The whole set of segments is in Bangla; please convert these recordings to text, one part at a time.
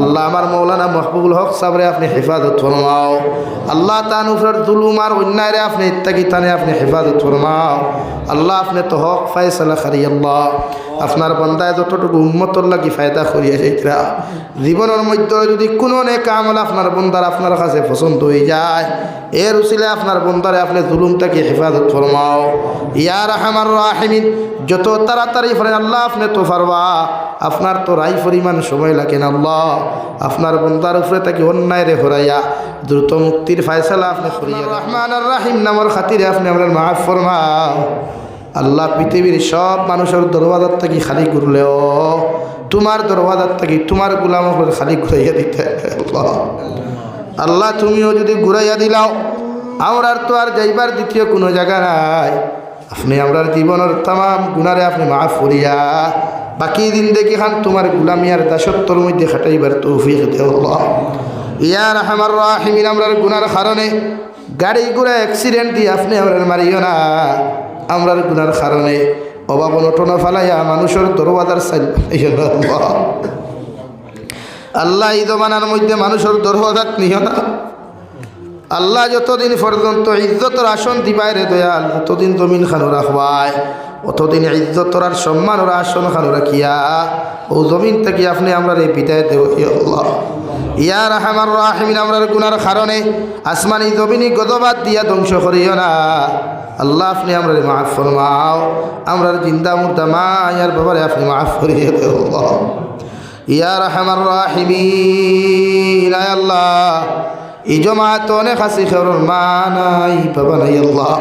আল্লাহ আমার মৌলানা মহবুবুল হক সাবরে আপনি হেফাজত ফরমাও। আল্লাহ তান উপর দুলুম আর অন্যায়রে আপনি ইত্যাদি তানে আপনি হেফাজত ফরমাও। আল্লাহ আপনি তো হক ফায়সালা খারি আল্লাহ আপনার বন্দায় যতটুকু উন্মতর লাগি ফায়দা করিয়া যাইতরা জীবনের মধ্যে যদি কোনো নে কামল আপনার বন্দার আপনার কাছে পছন্দ হয়ে যায় এর উচিলে আপনার বন্দারে আপনি জুলুমটাকে হেফাজত ফরমাও। ইয়ার হামার রাহিমিন যত তাড়াতাড়ি ফেরেন আল্লাহ আপনি তো পারবা আপনার তো রাই পরিমাণ সময় লাগে না আল্লাহ। আপনার বন্দার উপরে তাকে অন্যায় রে হরাইয়া দ্রুত মুক্তির ফায়সালা আপনি করিয়া রহমান আর রাহিম নামর খাতিরে আপনি আপনার মাফ ফরমাও। আল্লাহ পৃথিবীর সব মানুষের দরওয়াজার থেকে খালি ঘুরলেও তোমার দরওয়াজার থেকে তোমার গুলাম খালি ঘুরাইয়া দিতে আল্লাহ। তুমিও যদি ঘুরাইয়া দিলাও, আমরার তো আর যাইবার দ্বিতীয় কোনো জায়গা নাই। আপনি আমরার জীবনের তাম গুণারে আপনি মাফ করিয়া বাকি দিন দেখি খান তোমার গুলামি আর দাসত্বর মধ্যে খাটাইবার তৌফিক ইয়ার আমার রাহিমিন, আমরার গুনার কারণে গাড়ি ঘোড়া অ্যাক্সিডেন্ট দিয়ে আপনি আমরার মারিও না। আমরার গুনার কারণে অভাব অনটনা ফালাইয়া মানুষের সাইল আল্লাহ। এই জমানার মধ্যে মানুষের দরবাদার নিহ না। আল্লাহ যতদিন পর্যন্ত ইজ্জতর আসন দিবাই রে দয়াল ততদিন জমিন খানো রাখবায় অতদিন ইজ্জতর আর সম্মানের আসন খানো রাখিয়া ও জমিন থেকে আপনি আমরা রে বিদায় দেব ইয়ার রহমান রাহিমিন, আমরার গুনার কারণে আসমানি জমিনি গদবাদ দিয়া ধ্বংস করিও না। আল্লাহ, আপনি আমরা মাফ ফরমাও। আমরার জিন্দা মুর্দা মা ইয়ার বাবারে আপনি মাফ করিয়ে দেব ইয়া রহমান রাহিমিন, আয় আল্লাহ। এই জমাত অনেক আছে খেরোর মা নাই, বাবা নাই, আল্লাহ।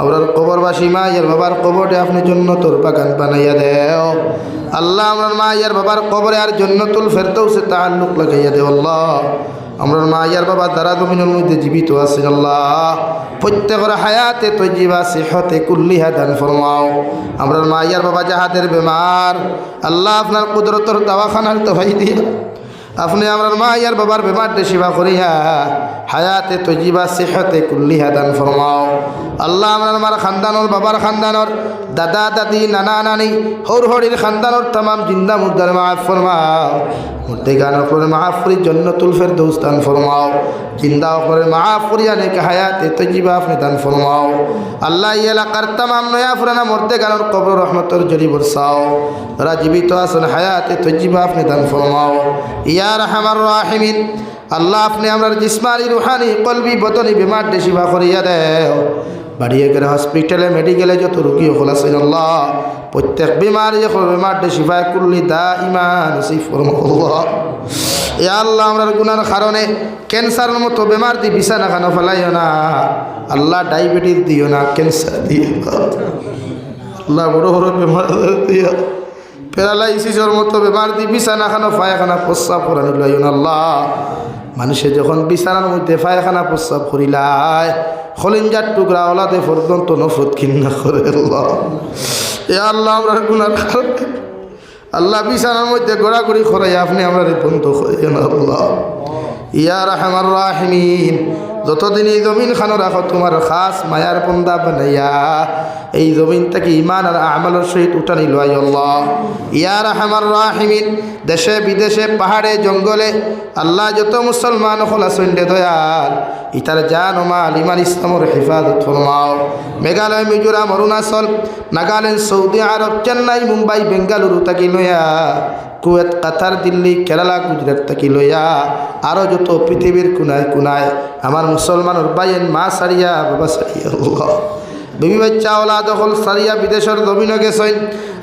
আমরার কবরবাসী মা ইয়ার বাবার কবরে আপনি জন্নতর বাগান বানাইয়া দেও। আল্লাহ আমরার মা ইয়ার বাবার কবরে আর জন্য তুল ফেরতেও সে তাহার তাল্লুক লাগাইয়া দেও আল্লাহ। আমরার মা ইয়ার বাবা দ্বারা জমিনের মধ্যে জীবিত আছেন আল্লাহ। প্রত্যেকের হায়াতে তো জীবা সেহতে কুল্লিহা দান ফরমাও। আমরার মা ইয়ার বাবা যাহাদের বেমার, আল্লাহ আপনার কুদরতর দাওয়াখানার তো ভাই দিয়া আপনি আমার মা, ইয়ার বাবার বেমারটা সেবা করিয়া হায়াতে তজিবা সেহতে কুল্লিহা দান ফরমাও। আল্লাহ আমার আমার খানদানোর, বাবার খানদানোর, দাদা, দাদি, নানা, নানি, হর হরির খানদানোর তামাম জিন্দা মুদ্দার মাফ ফরমাও। মুদ্দে গান করে মাফ করি জন্নতুল ফের দৌস্তান ফরমাও। জিন্দা করে মাফ করিয়া হায়াতে তজিবা আপনি দান ফরমাও। আল্লাহ এলাকার তামাম নয়া ফুরানা মর্দে গানোর কবর রহমতর জরি বরসাও। তারা জীবিত আছেন, হায়াতে তজিবা আপনি দান ফরমাও। ইয়া রহমার রাহিমিন, আল্লাহ আপনি আমরা জিসমানি, রুহানি, কলবি বতনি বিমার শিবা করিয়া দেও। বাড়িয়ে গেলে হসপিটালে মেডিকেলে যত রুগী হল আছেন আল্লাহ, প্রত্যেক বিমার যখন বিমার শিফায় কুল্লি দা ইমান এ আল্লাহ। আমরা গুনার কারণে ক্যান্সারের মতো বেমার দি বিছানা খানো ফেলাইও না। আল্লাহ ডায়াবেটিস দিও না ক্যান্সার দিও আল্লাহ বড় বড় বেমার দিও প্যারালাইসিসের মতো বেমার দি বিছানা খানো পায়খানা, প্রস্রাব করানো লইন আল্লাহ। মানুষে যখন বিছানার মধ্যে পায়খানা, প্রস্রাব করিলায়, খলিঞ্জার টুকরা ওলাদে পর্যন্ত নফরত কিন্না করে আল্লাহ। এ আল্লাহ, আমরা কারণে আল্লাহ বিছানার মধ্যে গোড়াগড়ি খরাই আপনি আমরা বন্ধ করেন আল্লাহ। ইয়া রহমার রাহিমিন। যতদিন এই জমিন খানো রাখো তোমার খাস মায়ার পন্দা বানাইয়া, এই জমিন থেকে ইমান আর আমলের সহিত উঠানি লয় আল্লাহ। ইয়া রহমার রাহিমিন, দেশে বিদেশে পাহাড়ে, জঙ্গলে, আল্লাহ যত মুসলমান হলা সন্ডে দয়াল, ইতার জান মাল ইমান ইসলামর হেফাজত ফরমাও। মেঘালয়, মিজোরাম, অরুণাচল, নাগাল্যান্ড, সৌদি আরব, চেন্নাই, মুম্বাই, বেঙ্গালুরু তাকি লইয়া কুয়েত, কাতার, দিল্লি, কেরালা, গুজরাট থেকে লইয়া আরও যত পৃথিবীর কোনায় কোনায় আমার মুসলমানের বাইন মা সারিয়া, বাবা সারিয়া বিবি বাচ্চা ওলা দখল সারিয়া বিদেশের জমিনও গেছেন।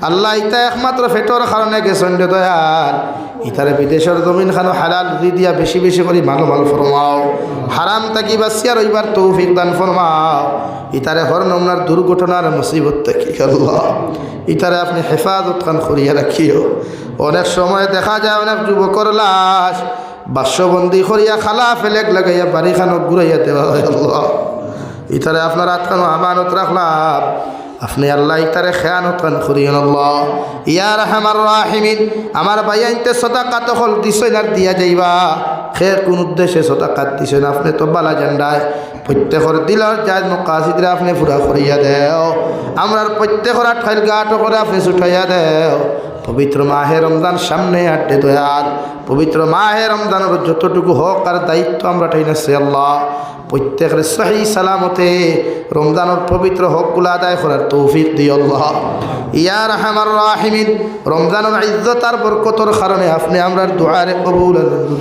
আল্লাহ ইতা একমাত্র ফেটর কারণে গেছেন রে দয়াল। ইতারে বিদেশের জমিন খানো হালাল দি দিয়া বেশি বেশি করে মালো মাল ফরমাও। হারাম তাকি বাসিয়া রইবার তৌফিক দান ফরমাও। ইতারে হর নমনার দুর্ঘটনার মুসিবত তাকি আল্লাহ। ইতারে আপনি হেফাজত খান করিয়া রাখিও। অনেক সময় দেখা যায় অনেক যুবকর লাশ বাস্যবন্দি করিয়া খালা ফেলেক লাগাইয়া বাড়ি খানো ঘুরাইয়া দেওয়া হয় আল্লাহ। ইতারে আপনার আটকানো আমানত রাখলাম। আপনি আল্লাহ ইতারে খেয়ানত করিয়েন আল্লাহ। ইয়ার হামার রাহিমিন, আমার বাইয়াইতে সদা কাত হল দিছইনার দিয়া যাইবা। খে কোন উদ্দেশ্যে সদাকাত দিছেন আপনি তো বালা জান্ডায়। প্রত্যেকর দিলর জাজ মকাশিদরে আপনি পুরা করিয়া দেও। আমরার প্রত্যেকর আঠাইল গাট করে আপনি ছুটাইয়া দেও। পবিত্র মাহে রমজান সামনে আটে দয়াল। পবিত্র মাহে রমজানের যতটুকু হক আর দায়িত্ব আমরা ঠাইনাছি আল্লাহ। প্রত্যেকের সহি সালামতে রমজানের পবিত্র হকগুলো আদায় করার তৌফিক আল্লাহ। ইয়ার হামার রাহিমিন রমজানের ইজ্জত আর বরকতর কারণে আপনি আমরার দোয়ারে কবুল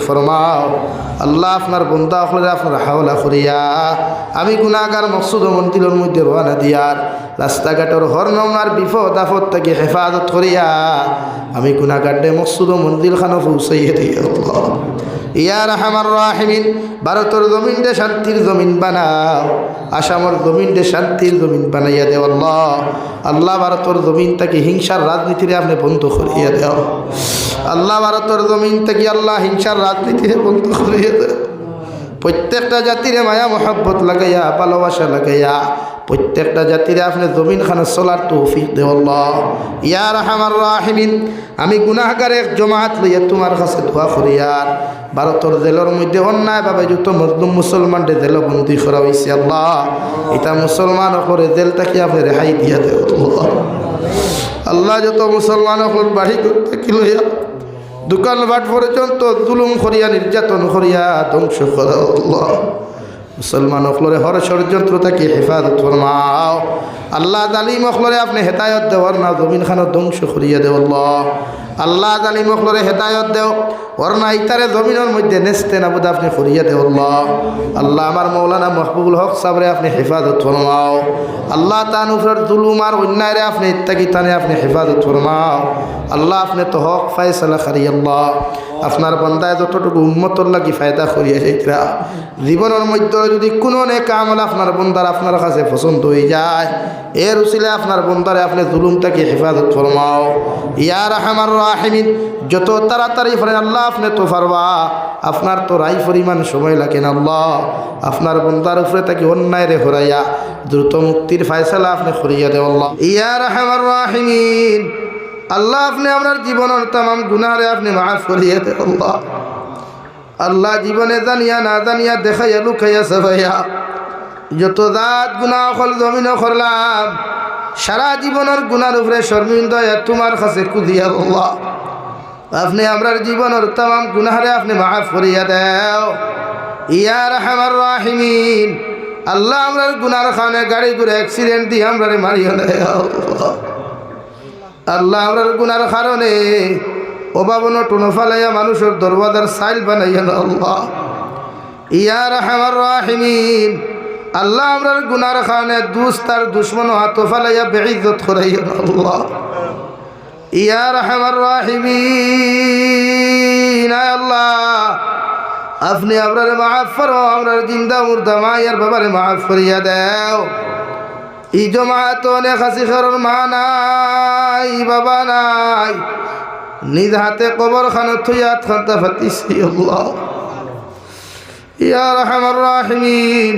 ফরমাও। আল্লাহ আপনার বন্ধা হলে আপনার হাওলা করিয়া, আমি গুণাগার মকসুদ মন্দিরের মধ্যে রওনা দিয়ার রাস্তাঘাটের হরনমার বিপদ আপদ থেকে হেফাজত করিয়া, আমি গুণাগাড্ডে মকসুদ মন্দির খানো পৌঁছাইয়ে আল্লাহ। ইয়ার হামার রাহিমিন, ভারতের জমিনটে শান্তির জমিন বানাও, আসামর জমিনটে শান্তির জমিন বানাইয়া দেও আল্লাহ। আল্লাহ ভারতের জমিন থেকে হিংসার রাজনীতিরে আপনি বন্ধ করিয়া দেও আল্লাহ ভারতের জমিন থেকে আল্লাহ হিংসার রাজনীতিরে বন্ধ করিয়া দেও প্রত্যেকটা জাতিরে মায়া, মহাব্বত লাগাইয়া, ভালোবাসা লাগাইয়া প্রত্যেকটা জাতিরে আপনি জমিন খানা চলার তৌফিক দেওয়াল্লাহ ইয়ার হামার রাহিমিন, আমি গুনাহগার এক জমাত লইয়া তোমার কাছে দোয়া করিয়ার ভারতের জেলের মধ্যে অন্যায়ভাবে যত মজলুম মুসলমানদের জেল বন্দি করা হয়েছে আল্লাহ। এটা মুসলমান করে জেল থেকে আপনি রেহাই দিয়া দেব আল্লাহ যত মুসলমান হল বাড়ি করতে লইয়া? দোকানপাট পর্যন্ত জুলুম করিয়া, নির্যাতন করিয়া ধ্বংস করা মুসলমান অকলরে হর ষড়যন্ত্র তাকে হেফাজত ফরমাও? আল্লাহ জালিম অকলরে আপনি হেতায়ত দেওয়ার না জমিন খানো ধ্বংস করিয়া দেও আল্লাহ জালিম অকলরে হেদায়ত দেও না ইতারে জমিনের মধ্যে নেস্তে না বোধ আপনি করিয়া দেও আল্লাহ। আল্লাহ আমার মৌলানা মহবুবুল হক সাবরে আপনি হেফাজত ফরমাও আল্লাহ তান উপরের জুলুম আর অন্যায়রে আপনি ইত্যাদি তানে আপনি হেফাজত ফরমাও আল্লাহ আপনি তো হক ফায়সালা খারি আল্লাহ। আপনার বন্দায় যতটুকু উন্মতর লাগি ফায়দা করিয়া যাইতরা জীবনের মধ্যে যদি কোনো নেক আমল আপনার বন্দার আপনার কাছে পছন্দ হয়ে যায় এর উচিলে আপনার বন্দারে আপনি জুলুমটাকে হেফাজত ফরমাও ইয়ার আমার রাহিমিন, যত তাড়াতাড়ি ফেরেন আল্লাহ আপনি তো পারবা আপনার তো রাই পরিমাণ সময় লাগে না আল্লাহ। আপনার বন্দার উপরে তাকে অন্যায় রে হরাইয়া দ্রুত মুক্তির ফায়সালা আপনি করিয়া দেও আল্লাহ। ইয়ার আমার রাহিমিন, আল্লাহ আপনি আপনার জীবনের তাম গুনারে আপনি মাফ করিয়ে দে আল্লাহ। আল্লাহ জীবনে জানিয়া না জানিয়া, দেখাইয়া লুকাইয়া সবাইয়া যত দাঁত গুণা অকল জমিন করলাম সারা জীবনের গুনার উপরে শর্মিন্দ তোমার কাছে কুদিয়া আল্লাহ আপনি আমরার জীবনের তাম গুনারে আপনি মাফ করিয়া দেও। ইয়ার হামার রাহিমিন। আল্লাহ আমরার গুনার খানে গাড়ি করে অ্যাক্সিডেন্ট দিয়ে আমরা মারিয়া দেয় আল্লাহ আমরার গুনার কারণে অভাবন টুনো ফালাইয়া মানুষের দরবাজার সাইল বানাইয়া আল্লাহ। ইয়ার হামার রাহিমিন। আল্লাহ আমরার গুনার কারণে দুস্তার দুশ্মন হাত ফালাইয়া বেইজত করাইয়া না আল্লাহ। ইয়ার হামার আয় আল্লাহ। আপনি আপনার মাফ করো, আমরার জিন্দা মুর্দা মায়ার বাবারে মাফ করিয়া দেও। ই জমাত অনেক হাসি খরর মা নাই, বাবা নাই। নিজ হাতে কবর খানো থুইয়াত খান্তা ফাতিছি আল্লাহ। ইয়ার রহমান রাহিমিন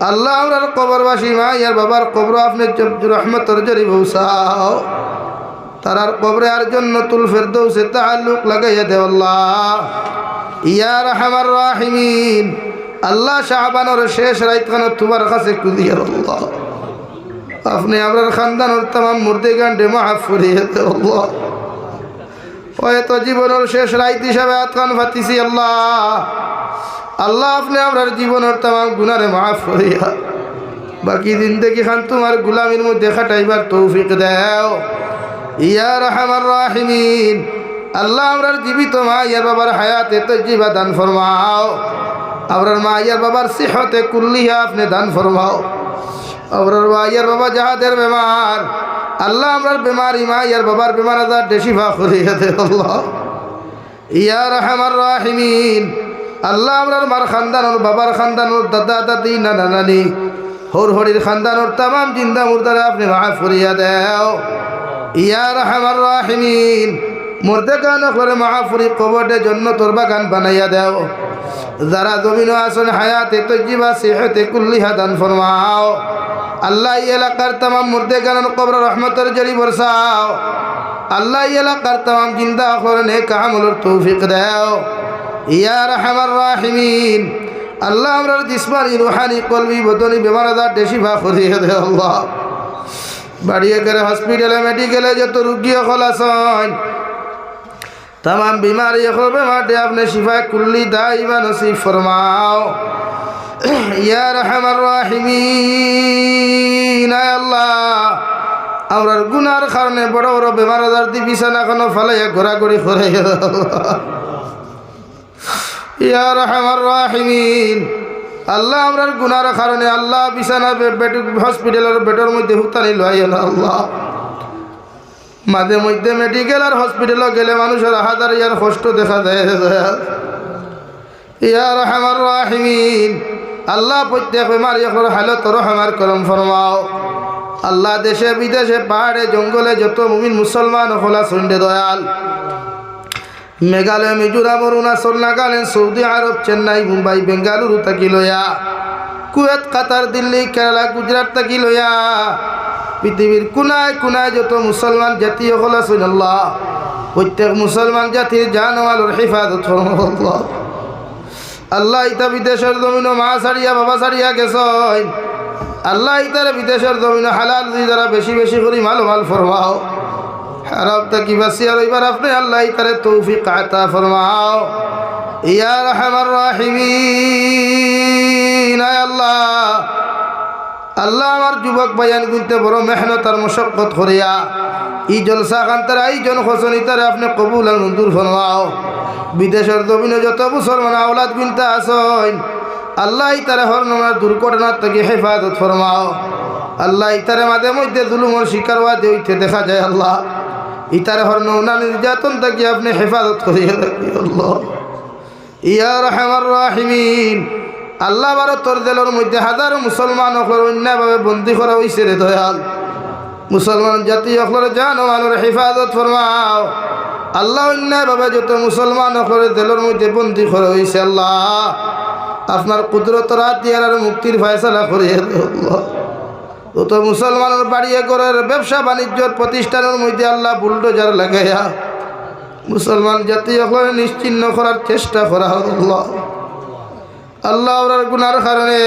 আল্লাহ আমরার কবরবাসী মা ইয়ার বাবার কবর আপনি রহমতর জরি বৌসাও তারার কবরে আর জন্য তুল ফেরদৌসে তাল্লুক লাগাইয়া দে আল্লাহ। ইয়া রহমান, আল্লাহ শাহবানোর শেষ রাইত খানো তোমার কাছে কুদিয়ার আপনি আপনার খানদানোর তাম মুর্দি গান্ডে মাফ করিয়ে দে হয়তো জীবনের শেষ রাইত হিসাবে আতকান ফাতিছি আল্লাহ। আল্লাহ আপনি আপনার জীবনের তাম গুনারে মাফ করিয়া বাকি দিন দেখি খান তোমার গুলামির মধ্যে খাটাইবার তৌফিক দেও। ইয়া রহমান রাহিমিন। আল্লাহ আমরার জীবিত মা ইয়ার বাবার হায়াতে তো জীবা দান ফরমাও। আমরার মা ইয়ার বাবার সিহতে কুল্লিহা আপনি দান ফরমাও। আমরার মা ইয়ার বাবা যাহাদের বেমার, আল্লাহ আমরার বেমার ইমা ইয়ার বাবার বেমার আজার ডেসিফা করিয়া দে আল্লাহ। ইয়া রহমান রাহিমিন। আল্লাহ আমরার মার খানদানোর বাবার খানদানোর দাদা, দাদি, নানা, নানি হর হরির খানদানোর তাম জিন্দা মুর্দারে আপনি মাফ করিয়া দেও। ইয়া রহমান রাহিমিন, মুর্দে গান করে মাহফুরি কবরে জন্য তোর বাগান বানাইয়া দেও। যারা জমিন আসন হায়াতে তজিবা সেহতে কুল্লিহা দান ফরমাও। আল্লাহ এলাকার তাম মুর্দে গান কবর রহমতের জরি বরসাও। আল্লাহ এলাকার তাম জিন্দা করে নে কামলর তৌফিক দেও। ইয়ার হামার রাহিমিন। আল্লাহ আমরার জিসমানি, রুহানি কলবি বতনি বেমারাদার ডেসিভা করিয়ে দে আল্লাহ। বাড়িয়ে করে হসপিটালে, মেডিকেলে যত রুগী সকল আছেন তাম বিমারি এখন বেমারটি আপনি শিফা কুল্লি দা ইমান নসিব ফরমাও। ইয়ার হামার রাহিমিন আল্লাহ। আমরার গুনার কারণে বড় বড় বেমারাদার দি বিছানা কোনো ফালাইয়া ঘোরাঘুরি করে আল্লাহ আমরার গুনার কারণে আল্লাহ বিছানা হসপিটালের বেডের মধ্যে হুতানি লইয়া না আল্লাহ। মাঝে মধ্যে মেডিকেল আর হসপিটালও গেলে মানুষের হাজার ইয়ার কষ্ট দেখা রাহিমিন। আল্লাহ হালত আল্লাহ দেশে বিদেশে পাহাড়ে, জঙ্গলে যত মুমিন মুসলমান হলা দয়াল। মেঘালয় মিজোরাম, অরুণাচল, নাগাল্যান্ড, সৌদি আরব, চেন্নাই, মুম্বাই, বেঙ্গালুরু থাকি লয়া। কুয়েত, কাতার, দিল্লি, কেরালা, গুজরাট থাকি লয়া। পৃথিবীর কোনায় কোনায় যত মুসলমান জাতি হল আল্লাহ, প্রত্যেক মুসলমান জাতির জানওয়ালোর হেফাজত আল্লাহ। ইতা বিদেশের জমিন মা সারিয়া বাবা সারিয়া গেছন। আল্লাহ ইতারে বিদেশের জমিন হালাল দুই দ্বারা বেশি বেশি করি মাল মাল ফরমাও। তাকি বাসিয়া রইবার আপনি আল্লাহ ইতারে ইয়া আল্লাহ। আল্লাহ আমার যুবক ভাইয়ান গুনতে বড় মেহনত আর মশক্কত করিয়া ই জলসা এই জন খসনি তারে আপনি কবুল আর মঞ্জুর ফরমাও। বিদেশের জমিনে যত মুসলমান আওলাদ গুনতে আসন, আল্লাহ তারা হরনার দুর্ঘটনার থেকে হেফাজত ফরমাও। আল্লাহ ইতারে মাঝে মধ্যে দুলুমর শিকার হইতে দেখা যায়, আল্লাহ। ইতারে হরনা নির্যাতন থেকে আপনি হেফাজত করিয়ে রাখি আল্লাহ। ইয়া রহমান রাহিমিন। আল্লাহ ভারতর জেলের মধ্যে হাজারো মুসলমান অকলের অন্যায়ভাবে বন্দি করা হয়েছে রে দয়াল। মুসলমান জাতি অকলের জান মানুষের হেফাজত ফরমাও। আল্লাহ অন্যায়ভাবে যত মুসলমান অকলের জেলের মধ্যে বন্দি করা হয়েছে আল্লাহ। আপনার কুদরত রাত দিয়ার মুক্তির ফয়সলা করিয়ে আল্লাহ। তত মুসলমানের বাড়িয়ে করার ব্যবসা বাণিজ্যর প্রতিষ্ঠানের মধ্যে আল্লাহ বুলডোজার লাগাইয়া মুসলমান জাতি অকলের নিশ্চিন্ন করার চেষ্টা করা হল আল্লাহ। ওরার গুনার কারণে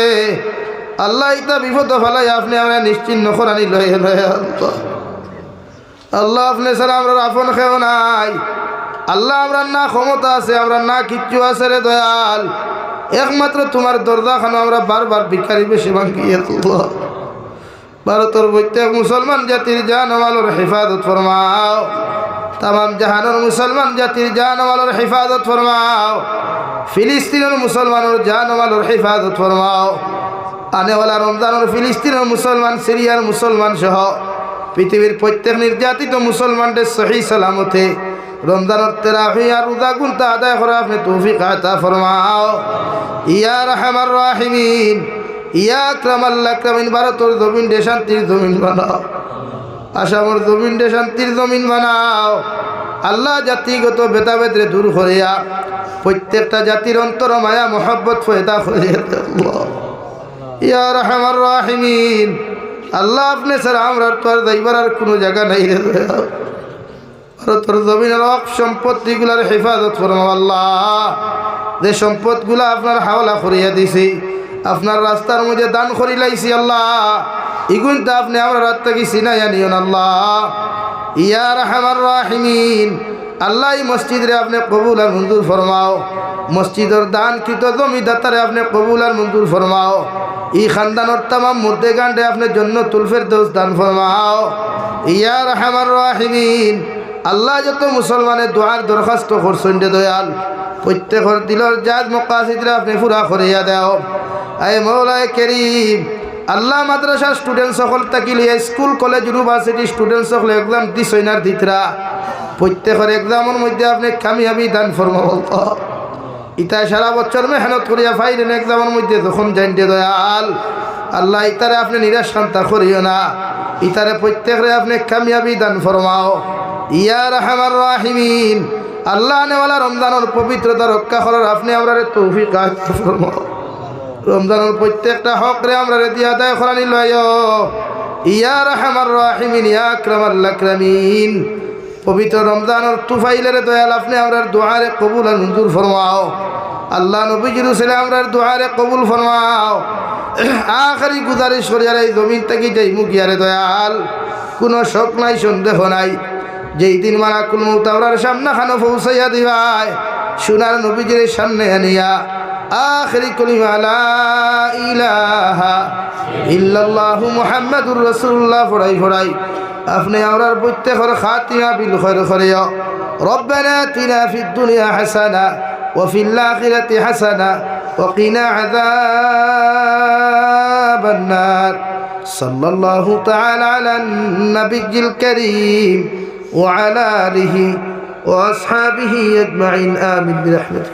আল্লাহ ইতা বিপদ ফেলাই আপনি আমরা নিশ্চিন্ন করানি লয়ে আল্লাহ। আপনি ছাড়া আমরা আপন খেও নাই। আল্লাহ আমরা না ক্ষমতা আছে, আমরা না কিচ্ছু আছে রে দয়াল। একমাত্র তোমার দরজাখানো আমরা বারবার ভিকারি বেশি ভাঙিয়ে আল্লাহ। ভারতের প্রত্যেক মুসলমান জাতির জানওয়ালোর হেফাজত ফরমাও। তাম জাহানোর মুসলমান জাতির জানওয়ালোর হেফাজত ফরমাও। ফিলিস্তিনের মুসলমানের জানওয়ালোর হেফাজত ফরমাও। আনেওয়ালা রমজানের ফিলিস্তিনের মুসলমান, সিরিয়ার মুসলমান সহ পৃথিবীর প্রত্যেক নির্যাতিত মুসলমানদের সহি সালামতে রমজানের তেরাফি আর উদা গুনতা আদায় করে আপনি তৌফিক আতা ফরমাও। ইয়া রহমার রাহিমিন। ক্রামাল্লা ক্রামিন ভারতর জমিন জমিন জমিন আল্লাহ জাতিগত দূর করিয়া প্রত্যেকটা জাতির অন্তর মায়া, মোহাব্বত আল্লাহ আল্লাহ আপনি স্যার আমরা তো আর যাইবার আর কোনো জায়গা নাই রে ভারতের জমিনের হক সম্পত্তিগুলার হেফাজত ফরমাও আল্লাহ। যে সম্পদগুলা আপনার হাওলা করিয়া দিছি আপনার রাস্তার মধ্যে দান করি লাইছি আল্লাহ। ইগুন তো আপনি আমরা রাত থেকে সিনাইয়া নিয়ন আল্লাহ। ইয়া রহমান রাহিমিন। আল্লাহ মসজিদরে আপনি কবুল আর মঞ্জুর ফরমাও। মসজিদের দান কৃত জমিদাতারে আপনি কবুল আর মঞ্জুর ফরমাও। ই খানদানোর তামাম মুর্দে গান্ডে আপনি জন্য তুলফের দোষ দান ফরমাও। ইয়া রহমান রাহিমিন। আল্লাহ, যত মুসলমানের দোয়ার দরখাস্ত করছেন দয়াল, প্রত্যেকের দিলর জাত মকাশিদরা আপনি পুরা করিয়া দেও। আয় মৌলায় কেরিম, আল্লাহ মাদ্রাসার স্টুডেন্ট সকল তাকিলে স্কুল কলেজ ইউনিভার্সিটি স্টুডেন্ট সকল এক্সাম দিছই না দিতরা। প্রত্যেকের এক্সামের মধ্যে আপনি কামিয়াবি দান ফরমা বলতো। ইতা সারা বছর মেহনত করিয়া ফাইলেন এক্সামের মধ্যে যখন জানতে দয়াল, আল্লাহ ইতারে আপনি নিরাশ শান্তা করিও না। ইতারে প্রত্যেকরে আপনি কামিয়াবি দান ফরমাও। ইয়া রহমান রাহিমিন, আল্লাহ নেওয়ালা রমজানের পবিত্রতা রক্ষা করার আপনি আমরা তৌফিক ফরমাও রমজানের প্রত্যেকটা হক রে আমরা রে দিয়া দায় খরানি লয়। ইয়া রহমান রাহিমিন, ইয়া আকরামাল আকরামিন পবিত্র রমজানের তুফাইলের দয়াল আপনি আমরার দোয়ারে কবুল আর মঞ্জুর ফরমাও। আল্লাহ নবীজির ছেলে আমরার দোয়ারে কবুল ফরমাও। আখারি গুজারিশ করিয়ার এই জমিন থেকে যাই মুখিয়ারে দয়াল, কোনো শোক নাই, সন্দেহ নাই। যেই দিন মারা কুল মৌতাওরার সামনে খানো পৌঁছাইয়া দিবাই সোনার নবীজির সামনে আনিয়া آخر كلمة لا إله إلا الله محمد رسول الله فراي فراي. أفني أورار بتخر خاتمة بالخير خريا ربنا آتنا في الدنيا حسنة وفي الآخرة حسنة وقنا عذاب النار. صلى الله تعالى على النبي الكريم وعلى آله وأصحابه أجمعين. آمين برحمتك.